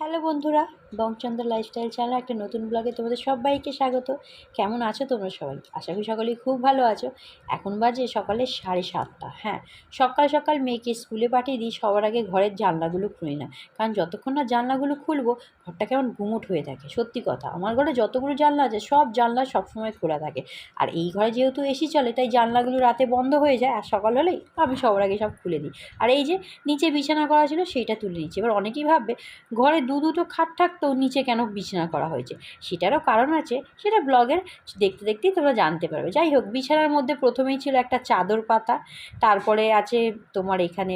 Hello বন্ধুরা বংচন্দ্র lifestyle channel একটা নতুন ব্লগে তোমাদের সবাইকে স্বাগত। কেমন আছো তোমরা সবাই? আশা করি সকলেই খুব ভালো আছো। এখন বাজে সকালে সাড়ে সাতটা হ্যাঁ। সকাল সকাল মেয়েকে স্কুলে পাঠিয়ে দিই, সবার আগে ঘরের জানলাগুলো খুলি না। কারণ যতক্ষণ না জানলাগুলো খুলবো, ঘরটা কেমন গুমোট হয়ে থাকে, সত্যি কথা। আমার ঘরে যতগুলো জানলা আছে, সব জানলা সবসময় খোলা থাকে। আর এই ঘরে যেহেতু এসি চলে, তাই জানলাগুলো রাতে বন্ধ হয়ে যায়। আর সকাল হলেই আমি সবার আগে সব খুলে দিই। আর এই যে নিচে বিছানা করা ছিল, সেইটা তুলে নিচ্ছি। এবার অনেকেই ভাববে, ঘরে দু দুটো খাট থাকতেও নিচে কেন বিছানা করা হয়েছে? সেটারও কারণ আছে, সেটা ব্লগের দেখতে দেখতেই তোমরা জানতে পারবে। যাই হোক, বিছানার মধ্যে প্রথমেই ছিল একটা চাদর পাতা, তারপরে আছে তোমার এখানে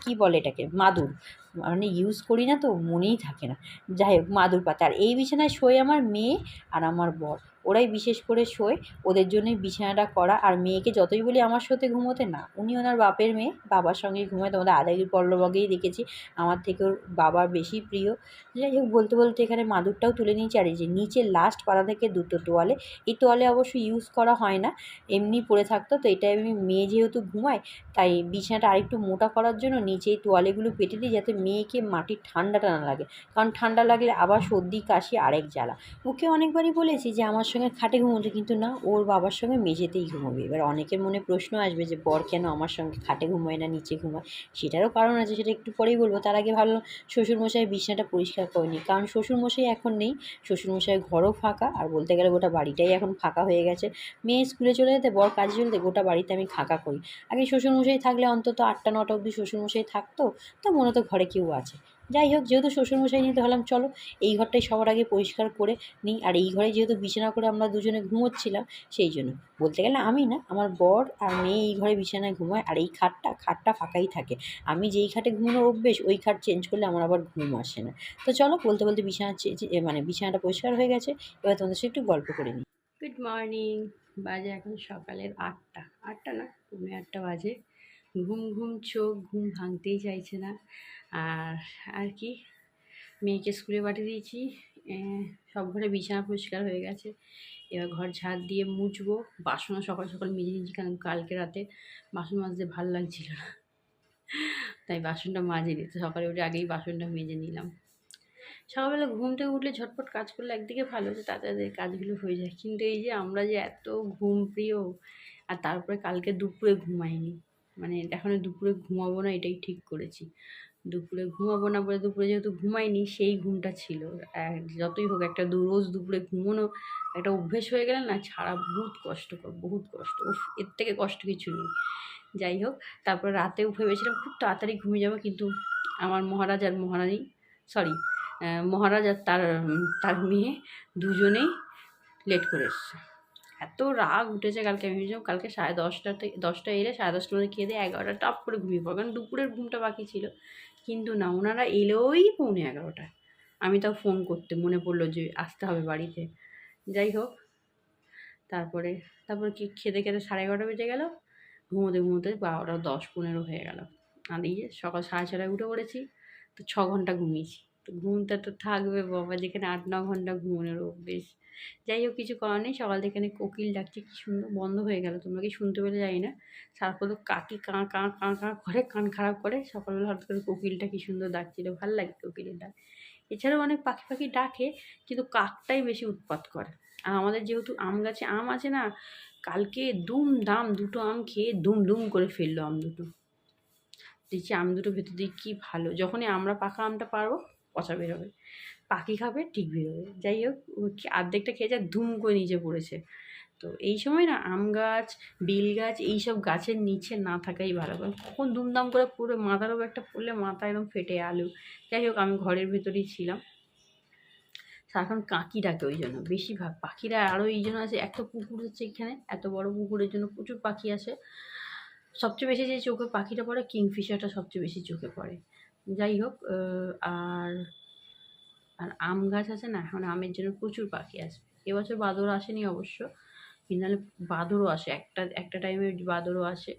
কি বলে এটাকে? মাদুর। মানে ইউজ করি না তো, মনেই থাকে না। যাই হোক, মাদুর পাতা। আর এই বিছানায় শোয় আমার মেয়ে আর আমার বর। ওরাই বিশেষ করে শোয়, ওদের জন্যই বিছানাটা করা। আর মেয়েকে যতই বলি আমার সাথে ঘুমোতে না, উনি ওনার বাপের মেয়ে, বাবার সঙ্গেই ঘুমায়। তোমাদের আদাগির পল্লবগেই দেখেছি, আমার থেকে ওর বাবার বেশি প্রিয়। যাই হোক, বলতে বলতে এখানে মাদুরটাও তুলে নিয়েছি। আর এই যে নিচে লাস্ট পাড়া থেকে দুটো তোয়ালে, এই তোয়ালে অবশ্য ইউজ করা হয় না, এমনি পড়ে থাকতো। তো এটা এমনি মেয়ে যেহেতু ঘুমায়, তাই বিছানাটা আরেকটু মোটা করার জন্য নিচে এই তোয়ালেগুলো পেটে দিই, যাতে মেয়েকে মাটির ঠান্ডাটা না লাগে। কারণ ঠান্ডা লাগলে আবার সর্দি, কাশি, আরেক জ্বালা। ওকে অনেকবারই বলেছি যে আমার সঙ্গে খাটে ঘুমোতে কিন্তু না, ওর বাবার সঙ্গে মেঝেতেই ঘুমোবে। এবার অনেকের মনে প্রশ্ন আসবে যে, বর কেন আমার সঙ্গে খাটে ঘুমায় না, নিচে ঘুমায়? সেটারও কারণ আছে, সেটা একটু পরেই বলব। তার আগে ভালো শ্বশুরমশাই বিছানাটা পরিষ্কার করেনি, কারণ শ্বশুরমশাই এখন নেই। শ্বশুরমশাইয়ের ঘরও ফাঁকা, আর বলতে গেলে গোটা বাড়িটাই এখন ফাঁকা হয়ে গেছে। মেয়ে স্কুলে চলে যেতে, বর কাজে চলে যেতে, গোটা বাড়িতে আমি ফাঁকা করি। আগে শ্বশুরমশাই থাকলে অন্তত আটটা, নটা অবধি শ্বশুরমশাই থাকতো, তো মনে হতো ঘরে কেউ আছে। যাই হোক, যেহেতু শ্বশুরমশাই নিয়ে হলাম চলো এই ঘরটাই সবার আগে পরিষ্কার করে নিই। আর এই ঘরে যেহেতু বিছানা করে আমরা দুজনে ঘুমোচ্ছিলাম, সেই জন্য। বলতে গেলে আমি না, আমার বর আর মেয়ে এই ঘরে বিছানায় ঘুমায়, আর এই খাটটা খাটটা ফাঁকাই থাকে। আমি যেই খাটে ঘুমানোর অভ্যেস, ওই খাট চেঞ্জ করলে আমার আবার ঘুম আসে না। তো চলো, বলতে বলতে বিছানা মানে বিছানাটা পরিষ্কার হয়ে গেছে। এবার তোমাদের সাথে একটু গল্প করে নিই। গুড মর্নিং বাজে এখন সকালের আটটা। আটটা না? পৌনে আটটা বাজে। ঘুম ঘুম চোখ ঘুম ভাঙতেই চাইছে না। আর আর কি? মেয়েকে স্কুলে পাঠিয়ে দিয়েছি। সব ঘরে বিছানা পরিষ্কার হয়ে গেছে। এবার ঘর ঝাড় দিয়ে মুছবো। বাসনও সকাল সকাল মেজে নিয়েছি কারণ কালকে রাতে বাসন মাজতে ভালো লাগছিল না। তাই বাসনটা মাজিনি। তো সকালে উঠে আগেই বাসনটা মেজে নিলাম। সকালবেলা ঘুম থেকে উঠলে ঝটপট কাজ করলে একদিকে ভালো যে তাড়াতাড়ি কাজগুলো হয়ে যায়। কিন্তু এই যে আমরা যে এত ঘুম প্রিয়, আর তারপরে কালকে দুপুরে ঘুমাইনি। মানে এখনও দুপুরে ঘুমাবো না, এটাই ঠিক করেছি। দুপুরে ঘুমাবো না বলে দুপুরে যেহেতু ঘুমাইনি, সেই ঘুমটা ছিল। যতই হোক, একটা দু রোজ দুপুরে ঘুমোনো একটা অভ্যেস হয়ে গেলে না, ছাড়া বহুত কষ্টকর বহুত কষ্ট। উফ, এর থেকে কষ্ট কিছু নেই। যাই হোক, তারপরে রাতেও ভেবেছিলাম খুব তাড়াতাড়ি ঘুমিয়ে যাব, কিন্তু আমার মহারাজ আর মহারানী সরি মহারাজ আর তার তার মেয়ে দুজনেই লেট করে এসছে। এত রাগ উঠেছে কালকে, আমি ভেবেছিলাম কালকে সাড়ে দশটা থেকে দশটা এলে সাড়ে দশটার মধ্যে খেয়ে দিয়ে এগারোটা টপ করে ঘুমিয়ে পড়ো কারণ দুপুরের ঘুমটা বাকি ছিল। কিন্তু না, ওনারা এলোই পৌনে এগারোটায় আমি তাও ফোন করতে, মনে পড়ল যে আসতে হবে বাড়িতে। যাই হোক, তারপরে তারপরে কি খেতে খেতে সাড়ে এগারোটা বেজে গেল। ঘুমোতে ঘুমোতে বারোটা দশ পনেরো হয়ে গেল। আর এই যে সকাল সাড়ে ছটায় উঠে পড়েছি, তো ছ ঘণ্টা ঘুমিয়েছি। তো ঘুমটা তো থাকবে বাবা, যেখানে আট, ন ঘণ্টা ঘুমানোর অভ্যেস। যাই হোক, কিছু করার নেই। সকাল থেকে কোকিল ডাকছে, কি সুন্দর, বন্ধ হয়ে গেল। তোমরা কি শুনতে পেলে যাই না। তো কাকি, কাঁ কাঁ কাঁ কাঁ করে, কান খারাপ করে। সকালবেলা হঠাৎ করে কোকিলটা কি সুন্দর ডাকছিল। ভালো লাগে কোকিলের ডাক। এছাড়াও অনেক পাখি পাখি ডাকে, কিন্তু কাকটাই বেশি উৎপাত করে। আর আমাদের যেহেতু আম গাছে আম আছে না, কালকে দুম দাম দুটো আম খেয়ে দুম দুম করে ফেলল আম দুটো। দেখছি আম দুটো ভেতর দিয়ে কী ভালো। যখনই আমরা পাকা আমটা পারব, পচা বেরোবে। পাখি খাবে, ঠিক বেরোবে। যাই হোক অর্ধেকটা খেয়ে যায় ধুম করে নিচে পড়েছে। তো এই সময় না, আম গাছ, বেল গাছ এইসব গাছের নিচে না থাকাই ভালো। কারণ কখন দুমদাম করে পুরো মাথার উপর একটা পড়লে মাথা একদম ফেটে আলু। যাই হোক, আমি ঘরের ভেতরেই ছিলাম। সারাক্ষণ কাকি ডাকে ওই জন্য, বেশিরভাগ পাখিরা আরও এই জন্য আছে একটা পুকুর হচ্ছে এখানে, এত বড় পুকুরের জন্য প্রচুর পাখি আসে। সবচেয়ে বেশি যে চোখে পাখিটা পড়ে, কিংফিশারটা সবচেয়ে বেশি চোখে পড়ে। যাই হোক আর আর আম গাছ আছে না, এখন আমের জন্য প্রচুর পাখি আসবে। এবছর বাদর আসেনি অবশ্য, কিন্তু নাহলে বাদরও আসে, একটা একটা টাইমে বাদরও আসে,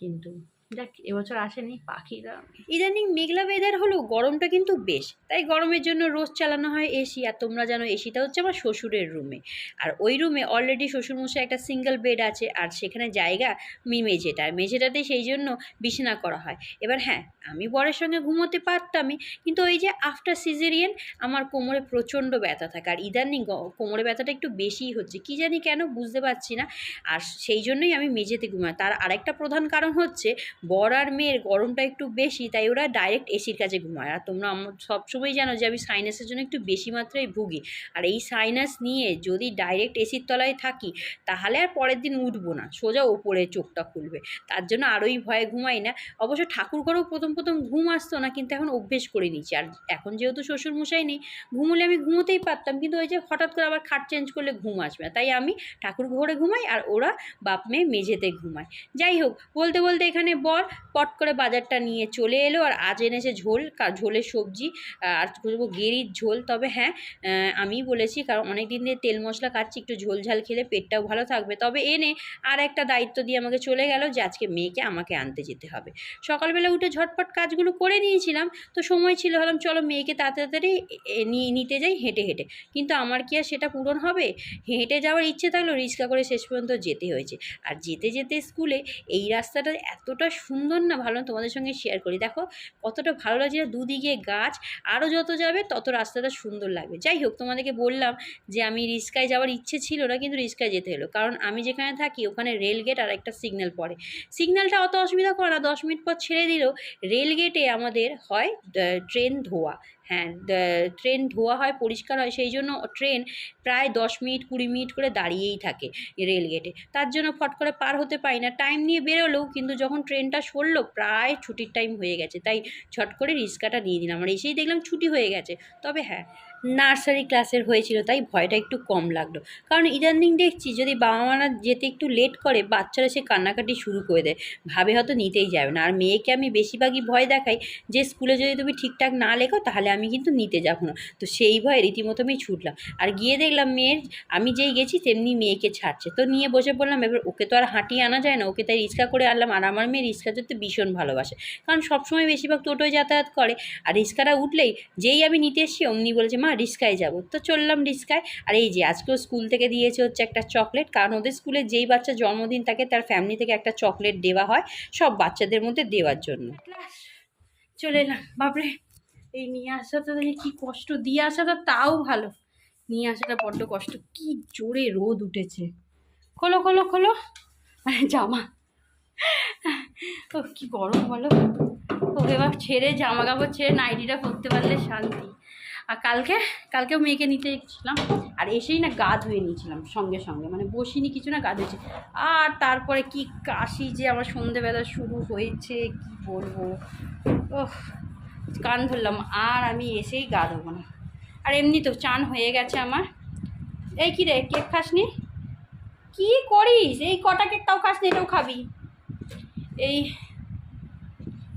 কিন্তু দেখ, এবছর আসেনি পাখিরা। ইদানিং মেঘলা ওয়েদার হলেও গরমটা কিন্তু বেশ। তাই গরমের জন্য রোজ চালানো হয় এসি, আর তোমরা জানো এসিটা হচ্ছে আমার শ্বশুরের রুমে আর ওই রুমে অলরেডি শ্বশুরমশাই একটা সিঙ্গেল বেড আছে, আর সেখানে জায়গা মি মেঝেটা মেঝেটাতে সেই জন্য বিছানা করা হয়। এবার হ্যাঁ আমি বরের সঙ্গে ঘুমোতে পারতামই কিন্তু ওই যে আফটার সিজেরিয়ান আমার কোমরে প্রচণ্ড ব্যথা থাকে। আর ইদানিং কোমরে ব্যথাটা একটু বেশিই হচ্ছে। কি জানি কেন, বুঝতে পারছি না। আর সেই জন্যই আমি মেঝেতে ঘুমাই। তার আরেকটা প্রধান কারণ হচ্ছে বর আর মেয়ের গরমটা একটু বেশি, তাই ওরা ডাইরেক্ট এসির কাছে ঘুমায়। আর তোমরা আমার সবসময় জানো যে আমি সাইনাসের জন্য একটু বেশি মাত্রায় ভুগি। আর এই সাইনাস নিয়ে যদি ডাইরেক্ট এসির তলায় থাকি, তাহলে আর পরের দিন উঠবো না। সোজা ওপরে চোখটা খুলবে। তার জন্য আরোই ভয়ে ঘুমাই না। অবশ্য ঠাকুর ঘরেও প্রথম প্রথম ঘুম আসতো না, কিন্তু এখন অভ্যেস করে নিচ্ছি আর এখন যেহেতু শ্বশুর মশাই নেই, ঘুমলে আমি ঘুমোতেই পারতাম। কিন্তু ওই যে হঠাৎ করে আবার খাট চেঞ্জ করলে ঘুম আসবে তাই আমি ঠাকুর ঘরে ঘুমাই আর ওরা বাপ মেয়ে মেঝেতে ঘুমায়। যাই হোক, বলতে বলতে এখানে বর পট করে বাজারটা নিয়ে চলে এলো। আর আজ এনেছে ঝোল ঝোলের সবজি আর করব গেরির ঝোল। তবে হ্যাঁ আমি বলেছি কারণ অনেক দিন দিয়ে তেল মশলা খাচ্ছি, একটু ঝোল ঝাল খেলে পেটটাও ভালো থাকবে। তবে এনে আর একটা দায়িত্ব দিয়ে আমাকে চলে গেল যে আজকে মেয়েকে আমাকে আনতে যেতে হবে। সকালবেলা উঠে ঝটপট কাজগুলো করে নিয়েছিলাম। তো সময় ছিল হলাম চলো মেয়েকে তাড়াতাড়ি নিয়ে, নিতে যাই হেঁটে হেঁটে। কিন্তু আমার কি আর সেটা পূরণ হবে? হেঁটে যাওয়ার ইচ্ছে থাকলেও রিক্সা করে শেষ পর্যন্ত যেতে হয়েছে। আর যেতে যেতে স্কুলে এই রাস্তাটা এতটা সুন্দর না ভালো তোমাদের সঙ্গে শেয়ার করি। দেখো, কতটা ভালো লাগছে দুদিকে গাছ আরও যত যাবে তত রাস্তাটা সুন্দর লাগবে। যাই হোক, তোমাদেরকে বললাম যে আমি রিস্কায় যাওয়ার ইচ্ছে ছিল না, কিন্তু রিস্কায় যেতে হলো। কারণ আমি যেখানে থাকি, ওখানে রেল গেট আর একটা সিগন্যাল পড়ে। সিগন্যালটা অত অসুবিধা করে না, দশ মিনিট পর ছেড়ে দিলেও রেল গেটে আমাদের হয় ট্রেন ধোয়া। হ্যাঁ ট্রেন ধোয়া হয়, পরিষ্কার হয়, সেই জন্য ট্রেন প্রায় দশ মিনিট, কুড়ি মিনিট করে দাঁড়িয়েই থাকে রেলগেটে তার জন্য ফট করে পার হতে পারি না। টাইম নিয়ে বেরোলেও কিন্তু যখন ট্রেনটা সরলো, প্রায় ছুটির টাইম হয়ে গেছে। তাই ছট করে রিক্সাটা নিয়ে দিলাম। আর এসেই দেখলাম ছুটি হয়ে গেছে। তবে হ্যাঁ নার্সারি ক্লাসের হয়েছিল, তাই ভয়টা একটু কম লাগল। কারণ ইদানিং দেখছি যদি বাবা মারা যেতে একটু লেট করে, বাচ্চারা সে কান্নাকাটি শুরু করে দেয়। ভাবে হয়তো নিতেই যাবে না। আর মেয়েকে আমি বেশিরভাগই ভয় দেখাই যে, স্কুলে যদি তুমি ঠিকঠাক না লেখো, তাহলে আমি কিন্তু নিতে যাব না। তো সেই ভয়ে রীতিমতো আমি ছুটলাম। আর গিয়ে দেখলাম মেয়ের, আমি যেই গেছি, তেমনি মেয়েকে ছাড়ছে। তো নিয়ে বসে পড়লাম, এবার ওকে তো আর হাঁটিয়ে আনা যায় না। ওকে তাই রিক্সা করে আনলাম। আর আমার মেয়ে রিক্সা চড়তে ভীষণ ভালোবাসে। কারণ সবসময় বেশিরভাগ টোটোয় যাতায়াত করে। আর রিক্সাটা উঠলেই, যেই আমি নিতে এসেছি, অমনি বলেছে, মা রিক্সায় যাব। তো চললাম রিস্কায়। আর এই যে, আজকেও স্কুল থেকে দিয়েছে হচ্ছে একটা চকলেট। কারণ ওদের স্কুলে যেই বাচ্চা জন্মদিন থাকে, তার ফ্যামিলি থেকে একটা চকলেট দেওয়া হয়, সব বাচ্চাদের মধ্যে দেওয়ার জন্য। চলে এলাম। বাপরে, এই নিয়ে আসাটা দেখে কি কষ্ট। দিয়ে আসাটা তাও ভালো। নিয়ে আসাটা বড্ড কষ্ট। কি জোরে রোদ উঠেছে। খোলো খোলো খোলো। জামা। ও, কি গরম বলো। ও এবার ছেড়ে জামা কাপড় ছেড়ে নাইটিটা পরতে পারলে শান্তি। আর কালকে, কালকেও মেয়েকে নিতে গেছিলাম আর এসেই না গা ধুয়ে নিয়েছিলাম সঙ্গে সঙ্গে মানে বসিনি, কিছু না গা ধুয়েছি। আর তারপরে কি কাশি যে আমার সন্ধেবেলা শুরু হয়েছে, কি বলব? ওহ কান ধরলাম আর আমি এসেই গা ধোবো না। আর এমনি তো চান হয়ে গেছে আমার। এই কি রে, কেক খাসনি? কি করিস? এই কটা কেক তাও খাসনি, এটাও খাবি। এই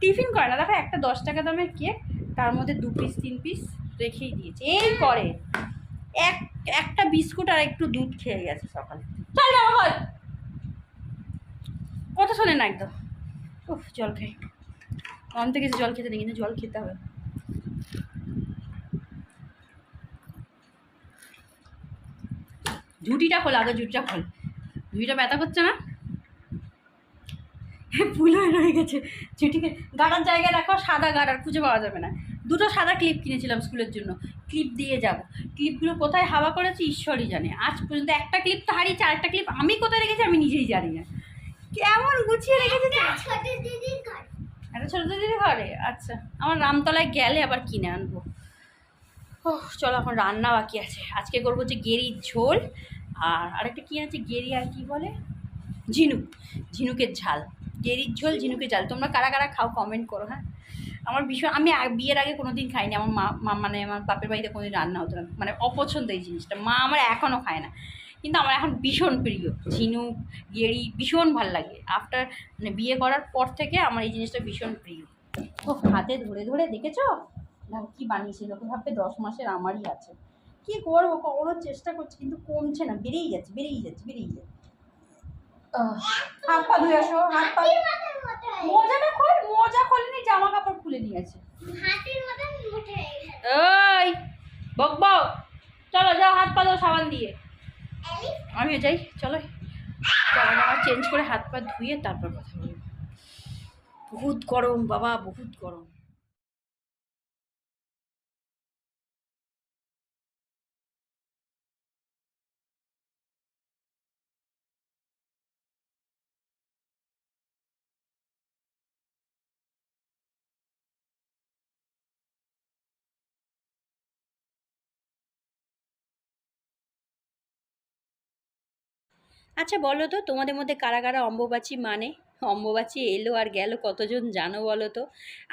টিফিন করে না, দেখো একটা দশ টাকা দামের কেক, তার মধ্যে দু পিস তিন পিস রেখেই দিয়েছে। এই করে এক, একটা বিস্কুট আর একটু দুধ খেয়ে গেছে সকালে। চল যাব বল কথা শোনে না একদম। উফ, জল খাই। অন্ত কিছু জল খেতে নেই কিন্তু জল খেতে হবে। ঝুটিটা খোল আগে ঝুটিটা খোল। ঝুটিটা ব্যথা করছে না? ফুল হয়ে রয়ে গেছে। ঝুটিকে গাড়ার জায়গায় রাখো, সাদা গাড়ার খুঁজে পাওয়া যাবে না। দুটো সাদা ক্লিপ কিনেছিলাম স্কুলের জন্য। ক্লিপ দিয়ে যাব। ক্লিপগুলো কোথায় হাওয়া করেছি ঈশ্বরই জানে। আজ পর্যন্ত একটা ক্লিপ তো হারিয়েছে আরেকটা ক্লিপ আমি কোথায় রেখেছি আমি নিজেই জানি না। কেমন গুছিয়ে রেখেছে একটা ছোটো দিদি ঘরে? আচ্ছা আমার রামতলায় গেলে আবার কিনে আনব। ও চলো এখন রান্না বাকি আছে। আজকে করব হচ্ছে গেরির ঝোল আর আরেকটা কী আছে? গেরি আর কি বলে? ঝিনুক। ঝিনুকের ঝাল। গেরির ঝোল ঝিনুকের ঝাল। তোমরা কারা কারা খাও কমেন্ট করো হ্যাঁ? আমার ভীষণ, আমি বিয়ের আগে কোনো দিন খাইনি, আমার মা মানে আমার বাপের বাড়িতে কোনো দিন রান্না হতো না। মানে অপছন্দ এই জিনিসটা। মা আমার এখনও খায় না। কিন্তু আমার এখন ভীষণ প্রিয়। ঝিনুক গেরি ভীষণ ভালো লাগে। আফটার মানে বিয়ে করার পর থেকে আমার এই জিনিসটা ভীষণ প্রিয়। ও হাতে ধরে ধরে দেখেছ? না কি বানিয়েছি, লোকে ভাববে দশ মাসের আমারই আছে। কি করব? কখনো চেষ্টা করছি, কিন্তু কমছে না। বেড়েই যাচ্ছে বেড়েই যাচ্ছে বেড়েই যাচ্ছে। হাত পা ধুয়ে আসো হাত পা মজাটা খোল মজা খোলেনি জামা কাপড় খুলে নিয়েছে ওই বক বক। চলো যাও হাত পা দাও সাবান দিয়ে। আমিও যাই চলো। জামা জামা চেঞ্জ করে হাত পা ধুয়ে তারপর কথা বলব। বহুত গরম বাবা বহুত গরম। আচ্ছা বলো তো তোমাদের মধ্যে কারা কারা অম্বুবাচী মানে? অম্বুবাচী এলো আর গেল কতজন জানো বলো তো?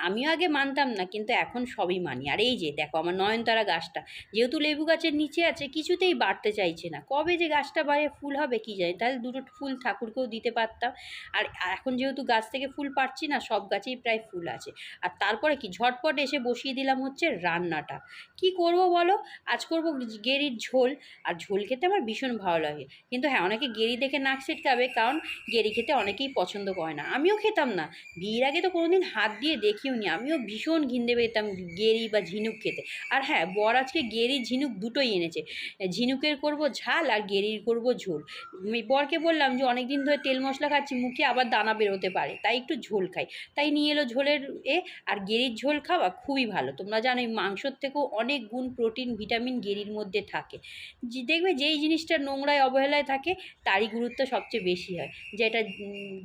আমিও আগে মানতাম না, কিন্তু এখন সবই মানি। আর এই যে দেখো আমার নয়নতারা গাছটা, যেহেতু লেবু গাছের নিচে আছে, কিছুতেই বাড়তে চাইছে না। কবে যে গাছটা বাড়ে, ফুল হবে কি জানি? তাহলে দুটো ফুল ঠাকুরকেও দিতে পারতাম। আর এখন যেহেতু গাছ থেকে ফুল পাচ্ছি না, সব গাছেই প্রায় ফুল আছে। আর তারপরে কি, ঝটপট এসে বসিয়ে দিলাম হচ্ছে রান্নাটা। কি করব বলো? আজ করব গেরির ঝোল। আর ঝোল খেতে আমার ভীষণ ভালো লাগে। কিন্তু হ্যাঁ অনেকে গেরি দেখে নাক ছিটকাবে, কারণ গেরি খেতে অনেকেই পছন্দ করে। না আমিও খেতাম না। বিয়ের আগে তো কোনোদিন হাত দিয়ে দেখিও নি। আমিও ভীষণ ঘিন্দে পেতাম গেরি বা ঝিনুক খেতে। আর হ্যাঁ বর আজকে গেরি, ঝিনুক দুটোই এনেছে। ঝিনুকের করব ঝাল আর গেরির করব ঝোল। বরকে বললাম যে অনেক দিন ধরে তেল মশলা খাচ্ছি, মুখে আবার দানা বেরোতে পারে। তাই একটু ঝোল খাই। তাই নিয়ে এলো ঝোলের এ, আর গেরির ঝোল খাওয়া খুবই ভালো। তোমরা জানো এই মাংসর থেকেও অনেক গুণ প্রোটিন, ভিটামিন গেরির মধ্যে থাকে। দেখবে যেই জিনিসটা নোংরায়, অবহেলায় থাকে, তারই গুরুত্ব সবচেয়ে বেশি হয়, যেটা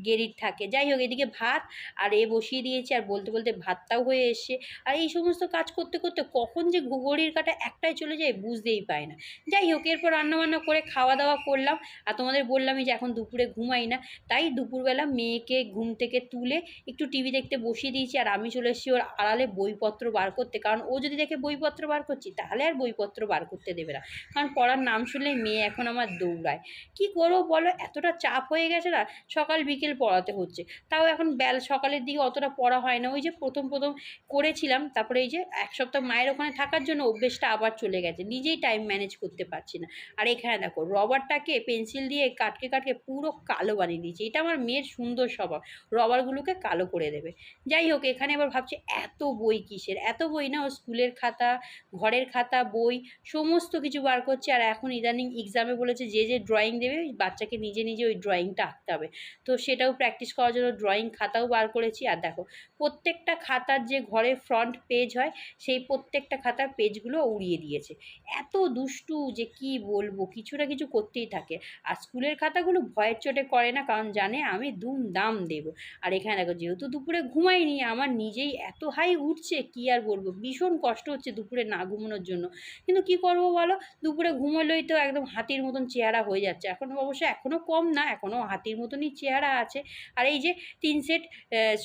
গেরির থাকে। যাই হোক, এদিকে ভাত আর এ বসিয়ে দিয়েছি আর বলতে বলতে ভাতটাও হয়ে এসছে। আর এই সমস্ত কাজ করতে করতে কখন যে ঘড়ির কাটা একটাই চলে যায় বুঝতেই পায় না। যাই হোক, এরপর রান্নাবান্না করে খাওয়া দাওয়া করলাম। আর তোমাদের বললামই যে এখন দুপুরে ঘুমাই না। তাই দুপুরবেলা মেয়েকে ঘুম থেকে তুলে একটু টিভি দেখতে বসিয়ে দিয়েছি। আর আমি চলে এসেছি ওর আড়ালে বইপত্র বার করতে। কারণ ও যদি দেখে বইপত্র বার করছি, তাহলে আর বইপত্র বার করতে দেবে না। কারণ পড়ার নাম শুনলে মেয়ে এখন আমার দৌড়ায়। কি করব বলো? এতটা চাপ হয়ে গেছে না? সকাল বিকেল পড়াতে হচ্ছে। তাও এখন বেল, সকালের দিকে অতটা পড়া হয় না। ওই যে প্রথম প্রথম করেছিলাম, তারপরে এই যে এক সপ্তাহ মায়ের ওখানে থাকার জন্য অভ্যেসটা আবার চলে গেছে। নিজেই টাইম ম্যানেজ করতে পারছি না। আর এখানে দেখো রবারটাকে পেন্সিল দিয়ে কাটকে কাটকে পুরো কালো বানিয়ে দিয়েছি। এটা আমার মেয়ের সুন্দর স্বভাব। রবারগুলোকে কালো করে দেবে। যাই হোক, এখানে এবার ভাবছি এত বই কিসের? এত বই না, ও স্কুলের খাতা, ঘরের খাতা, বই, সমস্ত কিছু বার করছে। আর এখন ইদানিং এক্সামে বলেছে যে যে ড্রয়িং দেবে বাচ্চাকে নিজে নিজে ওই ড্রয়িংটা আঁকতে হবে। তো সেটাও প্র্যাকটিস করার জন্য ড্রয়িং খাতাও বার করেছি। আর দেখো, প্রত্যেকটা খাতার যে ঘরে ফ্রন্ট পেজ হয়, সেই প্রত্যেকটা খাতার পেজগুলো উড়িয়ে দিয়েছে। এত দুষ্টু যে কি বলব, কিছু না কিছু করতেই থাকে। আর স্কুলের খাতাগুলো ভয়ের চোটে করে না, কারণ জানে আমি দুম দাম দেবো। আর এখানে দেখো, যেহেতু দুপুরে ঘুমাইনি, আমার নিজেই এত হাই উঠছে, কি আর বলব? ভীষণ কষ্ট হচ্ছে দুপুরে না ঘুমানোর জন্য। কিন্তু কি করব বলো? দুপুরে ঘুমোলেই তো একদম হাতির মতন চেহারা হয়ে যাচ্ছে। এখন অবশ্য এখনও কম না এখনও হাতির মতনই চেহারা আছে। আর এই যে তিন সেট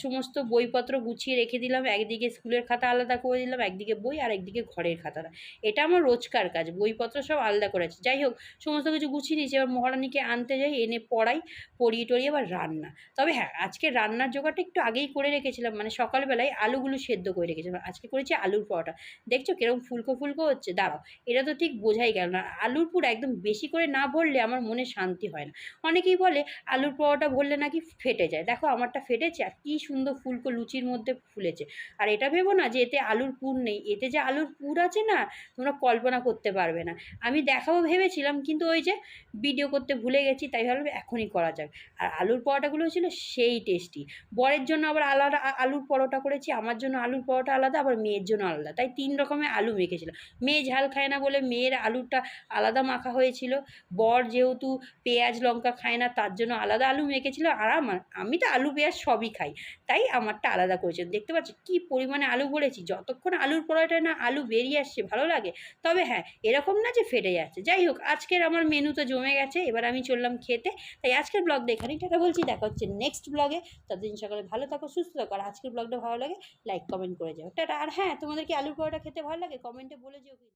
সমস্ত বইপত্র গুছিয়ে রেখে দিলাম। একদিকে স্কুলের খাতা আলাদা করে দিলাম, একদিকে বই আর একদিকে ঘরের খাতাটা এটা আমার রোজকার কাজ, বইপত্র সব আলাদা করেছে যাই হোক, সমস্ত কিছু গুছিয়ে নিয়েছি। এবার মহারানীকে আনতে যাই, এনে পড়াই, পড়িয়ে টড়িয়ে আবার রান্না। তবে হ্যাঁ আজকে রান্নার জোগাড়টা একটু আগেই করে রেখেছিলাম। মানে সকালবেলায় আলুগুলো সেদ্ধ করে রেখেছিলাম। আজকে করেছি আলুর পরোটা। দেখছ কীরকম ফুলকো ফুলকো হচ্ছে? দাঁড়াও, এটা তো ঠিক বোঝাই গেল না। আলুর পুর একদম বেশি করে না ভরলে আমার মনে শান্তি হয় না। অনেকেই বলে, আলুর পরোটা ভরলে নাকি ফেটে যায়। দেখো আমারটা ফেটেছে আর কী সুন্দর ফুলকো লুচির মধ্যে ফুলেছে। আর এটা ভেবো না যে এতে আলুর পুর নেই। এতে যে আলুর পুর আছে না, তোমরা কল্পনা করতে পারবে না। আমি দেখাবো ভেবেছিলাম কিন্তু ওই যে ভিডিও করতে ভুলে গেছি, তাই ভাবলাম এখনই করা যাক। আর আলুর পরোটাগুলো ছিল সেই টেস্টি বরের জন্য আবার আলাদা আলুর পরোটা করেছি, আমার জন্য আলুর পরোটা আলাদা, আবার মেয়ের জন্য আলাদা। তাই তিন রকমের আলু মেখেছিলাম। মেয়ে ঝাল খায় না বলে মেয়ের আলুটা আলাদা মাখা হয়েছিল। বর যেহেতু পেঁয়াজ, লঙ্কা খায় না, তার জন্য আলাদা আলু মেখেছিল। আর আমার আমি তো আলু পেঁয়াজ সবই খাই। তাই আমারটা আলাদা করেছিলাম দেখতে পাচ্ছ, কী পরিমাণে আলু বলেছি যতক্ষণ আলুর পরোটায় না, আলু বেরিয়ে আসছে, ভালো লাগে। তবে হ্যাঁ এরকম না যে ফেটে যাচ্ছে। যাই হোক, আজকের আমার মেনু তো জমে গেছে। এবার আমি চললাম খেতে। তাই আজকের ব্লগটা এখানেই টাটা বলছি। দেখা হচ্ছে নেক্সট ব্লগে ততদিন সকালে ভালো থাকো, সুস্থ থাকো। আর আজকের ব্লগটা ভালো লাগে লাইক কমেন্ট করে যাও। টাটা। আর হ্যাঁ তোমাদের কি আলুর পরোটা খেতে ভালো লাগে? কমেন্টে বলে যেও।